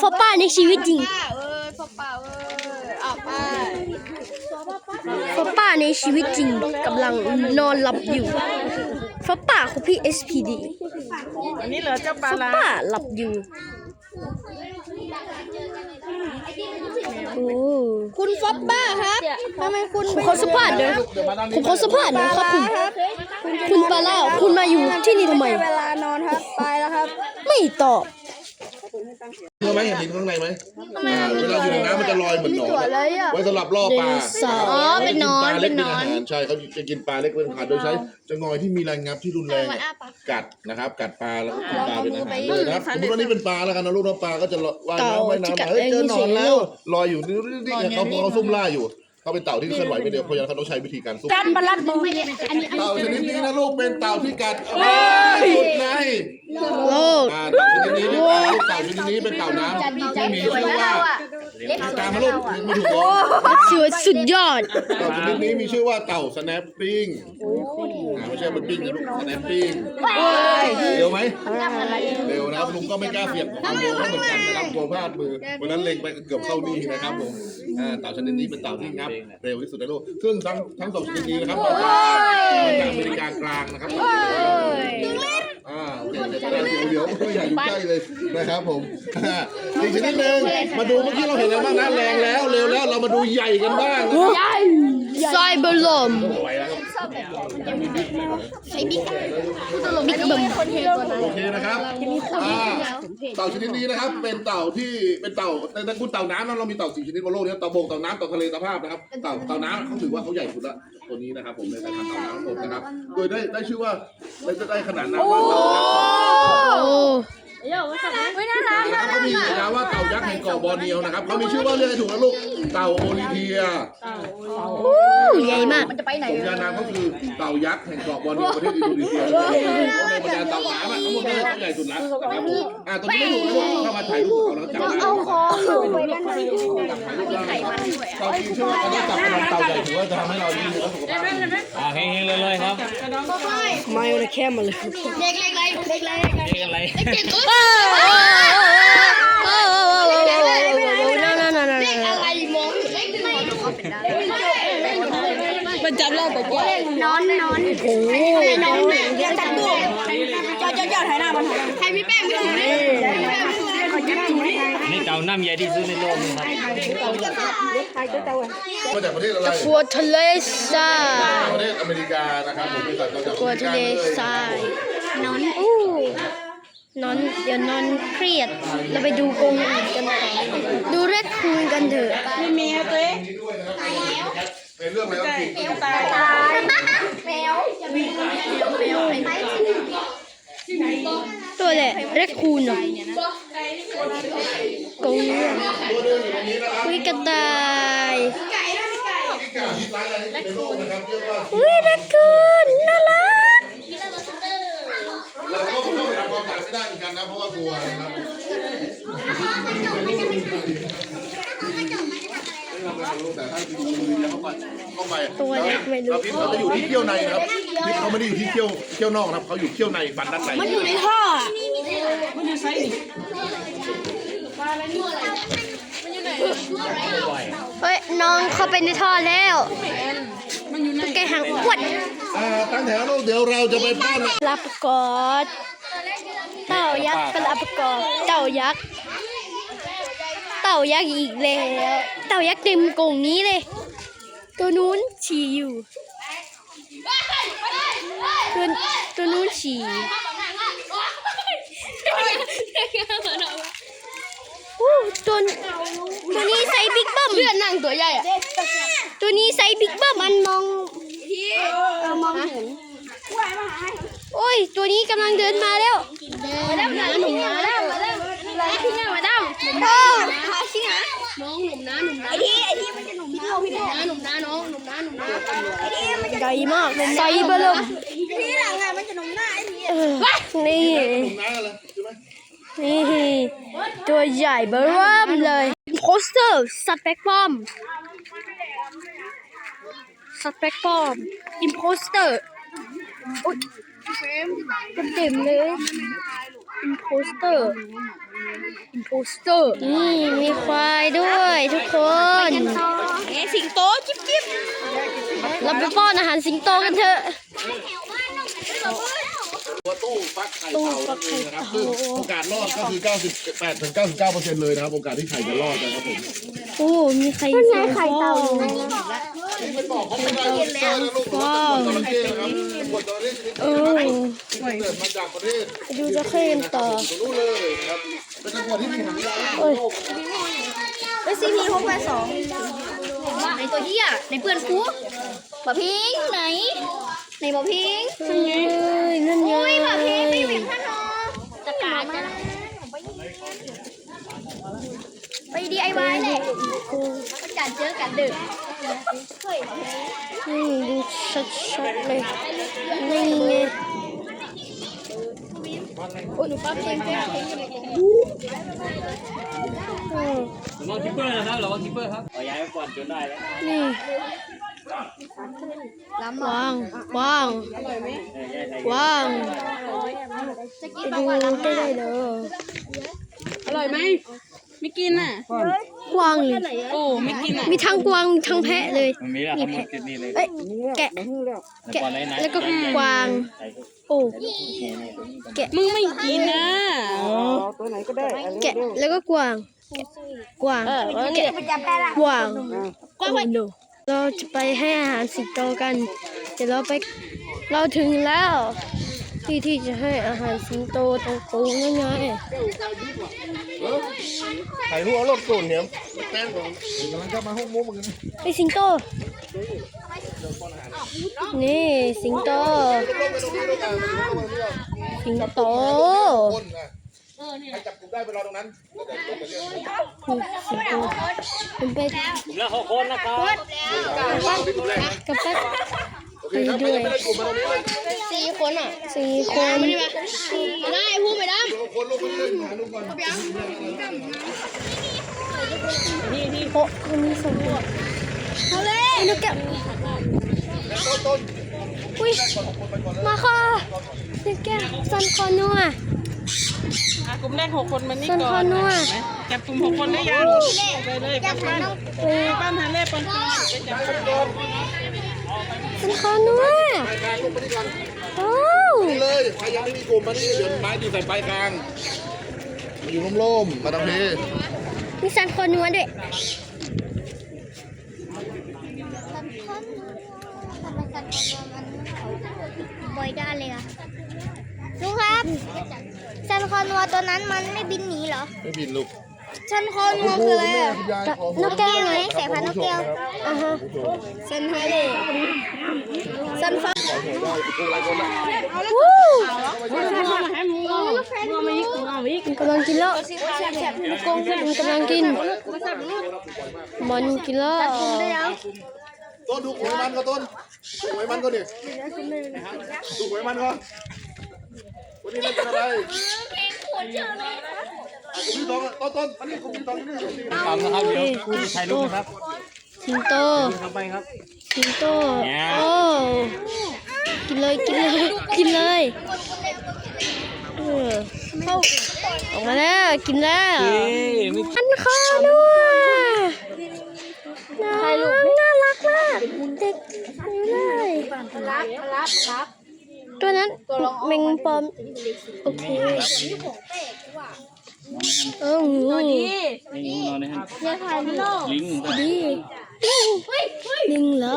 ฟอป้าในชีวิตจริงป้าเอ้ยพ่อป้าเอ้ยเอาไปฟอป้าในชีวิตจริงกำลังนอนหลับอยู่ฟอป้าของพี่ SPD อันนี้เหลือเจ้าปฟลาอร้าป้าหลับอยู่โอ้คุณฟอบบ้าครับทำไมคุณผมขอสัมภาษณ์หนะผมขอสัมภาษณ์หนะครับคุณคุณปลาเล่าคุณมาอยู่ที่นี่ทำไมเวลานอนครับไปแล้วครับ ไม่ตอบ เชื่อไหมเห็นดินข้างในไหมอ่าเวลาอยู่ในน้ำมันจะลอยเหมือนหนอนตัวเลยอะไว้สำหรับล่อปลาสาวอ๋อเป็นนอนเป็เป็นนนนออนนใช่เขาจะกินปลาเล็กเป็นอาหารโดยใช้จะงอยที่มีแรงงับที่รุนแรงกัดนะครับ กัดปลาแล้วก็กินปลาเป็นอาหารเลยนะครับสมมติว่านี่เป็นปลาแล้วกันนะลูกน้ำปลาก็จะว่ายน้ำว่ายน้ำมาเฮ้ยเจอหนอนแล้วลอยอยู่นี่นี่นี่เขาเขาซุ่มล่าอยู่ เขาเป็นเต่าที่เคลื่อนไหวไม่เดียวเพราะฉะนั้นเขาต้องใช้วิธีการซุ่มจันบลัดมือเต่าชนิดนี้นะลูกเป็นเต่าที่กัดสุดในโลกอ่าเต่าชนิดนี้นี่เต่าชนิดนี้เป็นเต่าน้ำที่มีชื่อว่าอาการมาลูกไม่ถูกบอกสวยสุดยอด เต่าชนิดนี้มีชื่อว่าเต่าสแนปปิ้งอ่าไม่ใช่มันปิ้งนะลูกสแนปปิ้งเร็วไหมเร็วนะครับลุงก็ไม่กล้าเสี่ยงความเร็วให้เหมือนกันนะครับกลัวพลาดมือวันนั้นเล็งไปเกือบเข้านี่นะครับผม อ่าเต่าชนิดนี้เป็นเต่าที่งับเร็วที่สุดในโลกซึ่งทั้งทั้งสองชนิดนี้นะครับมาจากมาจากอเมริกากลางนะครับอ่าโอเคเดี๋ยวเดี๋ยวเดี๋ยวอย่าอยู่ใกล้เลยนะครับผมอ่าอีกชนิดหนึ่งมาดูเมื่อกี้เราเห็นแล้วบ้างนะแรงแล้วเร็วแล้วเรามาดูใหญ่กันบ้างนะครับไซเบอร์ลม ไหว แล้วครับบิ๊กเบิ้มโอเคนะครับอ่าเต่าชนิดนี้นะครับ เป็นเต่าที่เป็นเต่าในตระกูลเต่าน้ำนะเรามีเต่าสี่ชนิดบนโลกนี้เต่าบกเต่าน้ำเต่าทะเลเต่าภาพนะครับเต่าเต่าน้ำเขาถือว่าเขาใหญ่สุดละตัวนี้นะครับ ผมในสายพันธุ์เต่าน้ำทั้งหมดนะครับ โดยได้ได้ชื่อว่าได้ได้ขนาดนามว่าเต่ายักษ์โอ้นะครับเขามีฉายาว่าเต่ายักษ์แห่งเกาะ บอร์เนียวนะครับเขามีชื่อว่าเรียกให้ถูกนะลูกเต่าโอลิเทียใหญ่มากจะไปไหนสมญานามเขาคือเต่ายักษ์แห่งเกาะบอร์เนียวประเทศอินโดนีเซียเพราะในบรรดาเต่าน้ำอะทั้งหมดเลยเขาใหญ่สุดแล้วนะครับผมอ่าตัวนี้ไม่ถูกนะลูกเข้ามาถ่ายรูปกับเขาแล้วจำได้เอาคอไปกันไหนเรากินช่วงการจับกระดองเต่าใหญ่ถือว่าจะทำให้เราดีสุขภาพอ่าเฮงๆเลยเลยครับมาอยู่ในแคมมาเลยเล็กเล็กเล็กเล็กเล็กเฮงอะไรเจ็ดอุ้ยนั่น มันจับแล้วแต่แกนอนนอนโอ้ยนอนเรียกจัดตู้เจ้าเจ้าเจ้าถ่ายหน้ามันใครพี่แป้งไม่ถูกเลยขอจับตู้นี่เต่าน้ำใหญ่ที่สุดในโลกนะครับมาจากประเทศอะไรกัวทะเลทรายประเทศอเมริกานะครับผมเป็นจากกัวทะเลทรายนอนอู้นอนเดี๋ยวนอนเครียด เราไปดูกงอื่นกันต่อดูเรดคูนกันเถอะไมีเมียตัวเอง ในเรื่องอะไรก็คือตายแมวแมวแมวไหมตัวแหละเรดคูนเหรอกรงเรื่องอุ้ยกระต่ายที่กล่าวที่ร้ายอะไรที่สุดในโลกนะครับเรียกว่าอุ้ยเรดคูนน่ารักเราก็เข้าไปทำความสะอาดไม่ได้เหมือนกันนะเพราะว่ากลัวนะครับแต่ถ้าจริงๆเข้าไปเข้าไปตัวเล็กไม่รู้เราพิษเขาจะอยู่ที่เขี้ยวในนะครับพิษเขาไม่ได้อยู่ที่เขี้ยวเขี้ยวนอกนะครับเขาอยู่เขี้ยวในฟันด้านในมันอยู่ในท่อมันอยู่ไซส์นี่เฮ้ยน้องเข้าไปในท่อแล้วตุ๊กแกหางอ้วนอ่าตั้งแถวลูกเดี๋ยวเราจะไปป้อนลาปกอดเต่ายักษ์กับลาปกอดเต่ายักษ์เต่ายักษ์อีกแล้ว เต่ายักษ์เต็มกรงนี้เลย ตัวนู้นฉี่อยู่ ตัวตัวนู้นฉี่อู้ตัวตัวนี้ไซส์บิ๊กเบิ้มเลือดนั่งตัวใหญ่อะตัวนี้ไซส์บิ๊กเบิ้มมันมองมองเห็นโอ้ย ตัวนี้กำลังเดินมาแล้ว มาแล้วหนุ่มมาแล้วมาแล้ว มาที่หน้ามาดามโอ้หาชิงะน้องหนุ่มนะหนุ่มนะไอที่ไอที่มันจะหนุ่มนะพี่นะหนุ่มนะน้องหนุ่มนะหนุ่มนะไอที่มันจะใหญ่มากไซส์เบลมพี่หลังอะมันจะหนุ่มหน้าไอ้พี่นี่นี่ตัวใหญ่เบิ่มเลยโคสเตอร์สัตว์แปลกปลอมสัตว์แปลกปลอมอิมโพสเตอร์อุ้ยเต็มๆเลย อิมโพสเตอร์นี่มีควายด้วยทุกคนเอ๊ะสิงโตจิ๊บจิ๊บเราไปป้อนอาหารสิงโตกันเถอะตัวตู้ฟักไข่เต่านั่นเองนะครับซึ่งโอกาสรอดก็คือ 98ถึง99เปอร์เซ็นต์เลยนะครับ โอกาสที่ไข่จะรอดนะครับผม โอ้ มีไข่ไข่เต่า ไม่บอกเขาไม่ได้ว่าเจอนะลูกว่าตะกวดจระเข้นะครับตะกวดจระเข้ชนิดเอนี้อเกิดมาจากประเทศไปดูจะเข้มต่อรู้เลยครับเป็นตะกวที่มีหางยาวที่สุดในโลกเอซีพีหกแปดสองในตัวเหี้ยในเพื่อนกูบ่พิงไหนในบ่พิงนั่นไงนั่นไงบ่พิงไม่อยู่ข้างนอกจะกาดจะไปดีไอวายแหละประกาศเจอกันดึก นี่ดูชัดๆเลย นี่ไงโอ้ยหนูปั๊บเพลงเพลงเพลงอืมระวังคิปเปอร์นะครับระวังคิปเปอร์ครับเอาย้ายไปก่อนจนได้แล้วนี่วางวางเออย้ายไทยว้าวไปดูได้เลยเด้ออร่อยไหมไม่กินอะ กวางเลยโอ้ไม่กินอะมีทั้งกวางมีทั้งแพะเลย มันมีแล้วทั้งหมดติดนี่เลยเอ้ยแกะแกะก่อนเลยนะแล้วก็กวาง โอ้แกะมึงไม่กินนะแกะแล้วก็กวางแกะกวางแกะกวางกวางดูเราจะไปให้อาหารสิงโตกัน เดี๋ยวเราไปเราถึงแล้ว ที่ที่จะให้อาหารสิงโตตรงปูนั่นไงไข่หัวรถตุ่นเนี่ยแป้งของกำลังจะมาห้องมุ้งเหมือนกันไอสิงโต นี่สิงโต สิงโตคนนะใครจับกลุ่มได้ไปรอตรงนั้นเดี๋ยวลงไปเรื่อยนี่สิงโตมันไปผมแล้วหกคนนะครับๆกลุ่มแรก นะกับแป๊กโอเคครับไม่ได้ไม่ได้กลุ่มมาตรงนี้เลยสี่คนอะสี่คนได้พูดไปได้ทุกคนลูกไปเล่นหาลูกก่อนโอ้คนนี้สองตัวเอาเลยนกแก้วต้นต้นอุ้ยมาค่ะนกแก้วซันคอนัวอะกลุ่มแรกหกคนมันนี่ซันก่คออนนัวจับกลุ่มหกคนได้ยังไปเลยกลับบ้านเออบ้านหาเล่ปอนปีไปจับ ซันคอนัวปลายกลางลูกมาที่ก่อนโอ้นี่เลยใครยังไม่มีกลุ่มมานี่เดี๋ยวไม้อยู่ใส่ปลายกลางมาอยู่ร่มๆมาตรงนี้มีซันคอนัวด้วยบอยด้านเลยอะลุงครับซันคอนัวตัวนั้นมันไม่บินหนีเหรอ ไม่บินลูก ซันคอนัวคืออะไรอะคุณยายขอนกแก้วไหมสายพันธุ์นกแก้วอ่าฮะซันไฮเลซันฟ้าขอหัวได้กูอะไรคนละวู้อีกมันกำลังกินแล้วมันกำลังกินมันกินแล้วต้นดูหวยมันก็ต้นหวยมันก็ดิดูหวยมันก็วันนี้มันเป็นอะไรอะกลุ่ มีสองต้นต้นอันนี้กลุ่มที่สองนี่ตามนะครับเดี๋ยวคุณถ่ายรูปนะครับสิงโตทำไปครับสิงโตโอ้กินเลยกินเลยกินเลยเออออกมาแล้วกินแล้วอันข้าด้วยน่าน่ารักมากเด็กเลยตัวนั้นแมงปอมโอเค เออหูไม่งูนอนเลยครับลิงก็ดีลิงเหรอ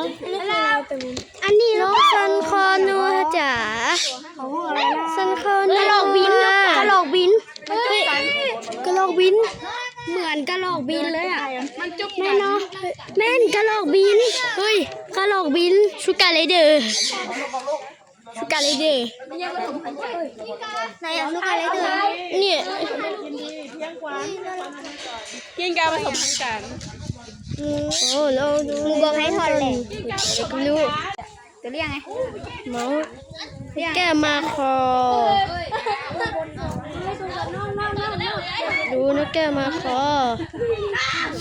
อันนี้น้องซันคอนัวจ๋าซันคอนัวกระลอกบินกระลอกบินกระลอกบิน เหมือนกระลอกบินเลยอะแม่เนาะแม่นกระลอกบินเฮ้ยกระลอกบินชูการ์เลเดอร์ชู การ์เลเดอร์ไหนอะลูกอะไรเดือเนี่ยกินการผสมพันธุ์กันโอ้เราดูมึงบอกให้ถอดแหละไม่รู้จะเรียกไงเมาส์แก้มาคอ ดูนะแก้มาคอ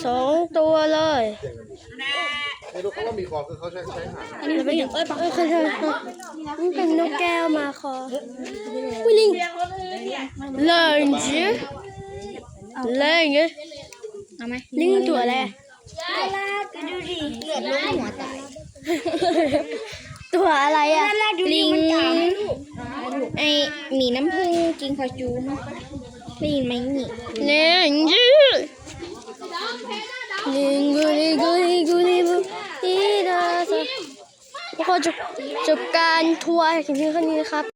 สองตัวเลยไม่รู้เขาว่ามีคอคือเขาใช้ใช้หางอันนี้เป็นเอ้ยเอ้ยเคยเจอมันเป็นนกแก้วมาคอวิลิงเลินจืเลยไงเอาไหมลิงตัวอะไรลากก็ดูดิเลือดลงหัวตายตัวอะไรอะลิงไอหมีน้ำผึ้งกินคาจูมั้ยได้ยินไหมนี่เนี่ยยืด ลิงกุลิกุลิกูลิกูอีดาซะก็จบจบการทัวร์เพียงเท่านี้นะครับ